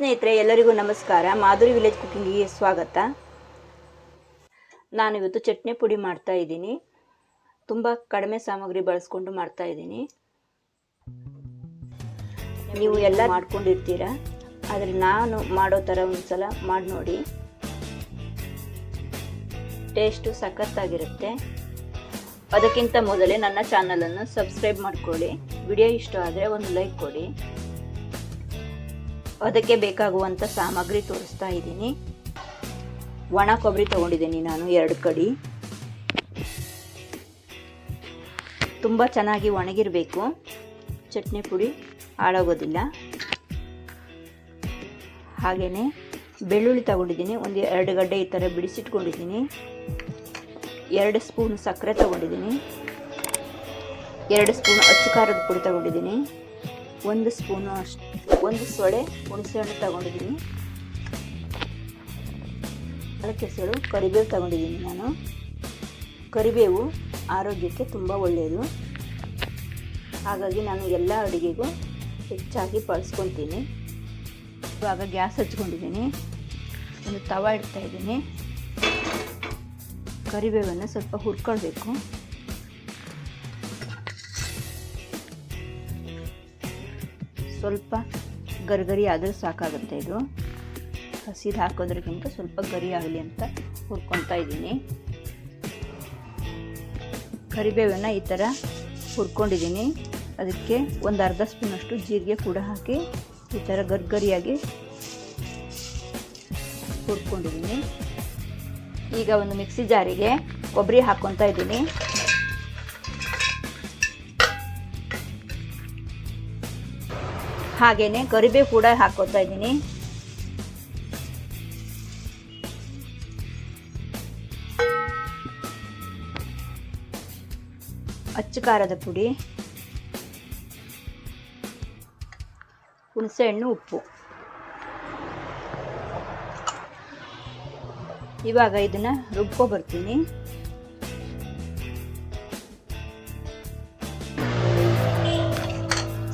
ಸ್ನೇಹಿತರೆ, ಎಲ್ಲರಿಗೂ ನಮಸ್ಕಾರ. ಮಾಧುರಿ ವಿಲೇಜ್ ಕುಕ್ಕಿಂಗಿಗೆ ಸ್ವಾಗತ. ನಾನು ಇವತ್ತು ಚಟ್ನಿ ಪುಡಿ ಮಾಡ್ತಾ ಇದ್ದೀನಿ. ತುಂಬ ಕಡಿಮೆ ಸಾಮಗ್ರಿ ಬಳಸ್ಕೊಂಡು ಮಾಡ್ತಾ ಇದ್ದೀನಿ. ನೀವು ಎಲ್ಲ ಮಾಡ್ಕೊಂಡಿರ್ತೀರ? ಆದರೆ ನಾನು ಮಾಡೋ ಥರ ಒಂದ್ಸಲ ಮಾಡಿ ನೋಡಿ. ಟೇಸ್ಟು ಸಖತ್ತಾಗಿರುತ್ತೆ. ಅದಕ್ಕಿಂತ ಮೊದಲೇ ನನ್ನ ಚಾನಲನ್ನು ಸಬ್ಸ್ಕ್ರೈಬ್ ಮಾಡ್ಕೊಳ್ಳಿ. ವಿಡಿಯೋ ಇಷ್ಟ ಆದರೆ ಒಂದು ಲೈಕ್ ಕೊಡಿ. ಅದಕ್ಕೆ ಬೇಕಾಗುವಂಥ ಸಾಮಗ್ರಿ ತೋರಿಸ್ತಾ ಇದ್ದೀನಿ. ಒಣ ಕೊಬ್ಬರಿ ತೊಗೊಂಡಿದ್ದೀನಿ ನಾನು, ಎರಡು ಕಡಿ. ತುಂಬ ಚೆನ್ನಾಗಿ ಒಣಗಿರಬೇಕು. ಚಟ್ನಿ ಪುಡಿ ಹಾಳಾಗೋದಿಲ್ಲ. ಹಾಗೆಯೇ ಬೆಳ್ಳುಳ್ಳಿ ತಗೊಂಡಿದ್ದೀನಿ, ಒಂದು ಎರಡು ಗಡ್ಡೆ ಈ ಥರ ಬಿಡಿಸಿಟ್ಕೊಂಡಿದ್ದೀನಿ. ಎರಡು ಸ್ಪೂನ್ ಸಕ್ಕರೆ ತಗೊಂಡಿದ್ದೀನಿ. ಎರಡು ಸ್ಪೂನ್ ಅಚ್ಚು ಖಾರದ ಪುಡಿ ತಗೊಂಡಿದ್ದೀನಿ. ಒಂದು ಸ್ಪೂನು ಅಷ್ಟು, ಒಂದು ಸೊಡೆ ಹುಣಸೆಹಣ್ಣು ತಗೊಂಡಿದ್ದೀನಿ. ಕೆಸರು ಕರಿಬೇವು ತಗೊಂಡಿದ್ದೀನಿ ನಾನು. ಕರಿಬೇವು ಆರೋಗ್ಯಕ್ಕೆ ತುಂಬ ಒಳ್ಳೆಯದು. ಹಾಗಾಗಿ ನಾನು ಎಲ್ಲ ಅಡುಗೆಗೂ ಹೆಚ್ಚಾಗಿ ಬಳಸ್ಕೊತೀನಿ. ಇವಾಗ ಗ್ಯಾಸ್ ಹಚ್ಕೊಂಡಿದ್ದೀನಿ. ಒಂದು ತವ ಇಡ್ತಾ ಇದ್ದೀನಿ. ಕರಿಬೇವನ್ನು ಸ್ವಲ್ಪ ಹುರ್ಕೊಳ್ಬೇಕು. ಸ್ವಲ್ಪ ಗರಿಗರಿ ಆದರೆ ಸಾಕಾಗುತ್ತೆ ಇದು. ಹಸಿದು ಹಾಕೋದ್ರಕ್ಕಿಂತ ಸ್ವಲ್ಪ ಗರಿ ಆಗಲಿ ಅಂತ ಹುರ್ಕೊತಾ ಇದ್ದೀನಿ. ಕರಿಬೇವನ್ನು ಈ ಥರ ಹುರ್ಕೊಂಡಿದ್ದೀನಿ. ಅದಕ್ಕೆ ಒಂದು ಅರ್ಧ ಸ್ಪೂನಷ್ಟು ಜೀರಿಗೆ ಕೂಡ ಹಾಕಿ ಈ ಥರ ಗರ್ಗರಿಯಾಗಿ ಹುರ್ಕೊಂಡಿದ್ದೀನಿ. ಈಗ ಒಂದು ಮಿಕ್ಸಿ ಜಾರಿಗೆ ಕೊಬ್ಬರಿ ಹಾಕ್ಕೊತಾ ಇದ್ದೀನಿ. ಹಾಗೆಯೇ ಕರಿಬೇವು ಕೂಡ ಹಾಕೋತಾ ಇದ್ದೀನಿ. ಅಚ್ಚು ಖಾರದ ಪುಡಿ. ಹುಣಸೆಹಣ್ಣು ಉಪ್ಪು. ಇವಾಗ ಇದನ್ನ ರುಬ್ಕೊ ಬರ್ತೀನಿ.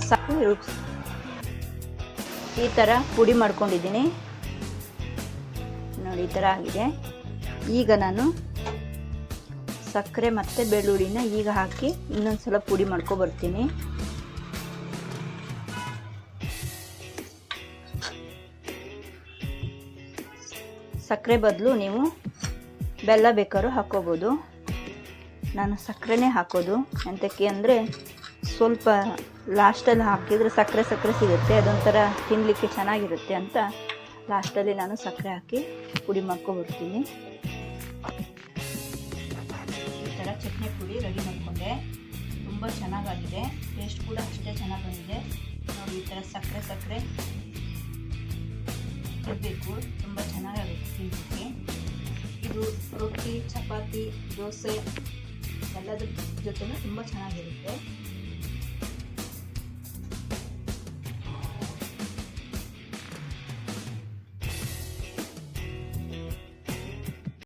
ಸಾಕು, ರುಬ್ಸ್ ಈ ಥರ ಪುಡಿ ಮಾಡ್ಕೊಂಡಿದ್ದೀನಿ. ನೋಡಿ, ಈ ಥರ ಆಗಿದೆ. ಈಗ ನಾನು ಸಕ್ಕರೆ ಮತ್ತು ಬೆಳ್ಳುಳ್ಳಿನ ಈಗ ಹಾಕಿ ಇನ್ನೊಂದು ಸಲ ಪುಡಿ ಮಾಡ್ಕೊಬರ್ತೀನಿ ಸಕ್ಕರೆ ಬದಲು ನೀವು ಬೆಲ್ಲ ಬೇಕಾದ್ರೂ ಹಾಕ್ಕೋಬೋದು. ನಾನು ಸಕ್ಕರೆನೇ ಹಾಕೋದು. ಎಂತಕ್ಕೆ ಅಂದರೆ ಸ್ವಲ್ಪ ಲಾಸ್ಟಲ್ಲಿ ಹಾಕಿದರೆ ಸಕ್ಕರೆ ಸಕ್ಕರೆ ಸಿಗುತ್ತೆ, ಅದೊಂಥರ ತಿನ್ನಲಿಕ್ಕೆ ಚೆನ್ನಾಗಿರುತ್ತೆ ಅಂತ ಲಾಸ್ಟಲ್ಲಿ ನಾನು ಸಕ್ಕರೆ ಹಾಕಿ ಪುಡಿ ಮಾಡ್ಕೊಬರ್ತೀನಿ ಈ ಥರ ಚಟ್ನಿ ಪುಡಿ ರೆಡಿ ಮಾಡಿಕೊಂಡೆ. ತುಂಬ ಚೆನ್ನಾಗಾಗಿದೆ. ಟೇಸ್ಟ್ ಕೂಡ ಅಷ್ಟೇ ಚೆನ್ನಾಗಿ ಬಂದಿದೆ. ನೋಡಿ, ಈ ಥರ ಸಕ್ಕರೆ ಸಕ್ಕರೆ ಇರಬೇಕು ತುಂಬ ಚೆನ್ನಾಗಾಗುತ್ತೆ ತಿನ್ನಲಿಕ್ಕೆ ಇದು ರೊಟ್ಟಿ, ಚಪಾತಿ, ದೋಸೆ ಎಲ್ಲದ್ರ ಜೊತೆನೂ ತುಂಬ ಚೆನ್ನಾಗಿರುತ್ತೆ.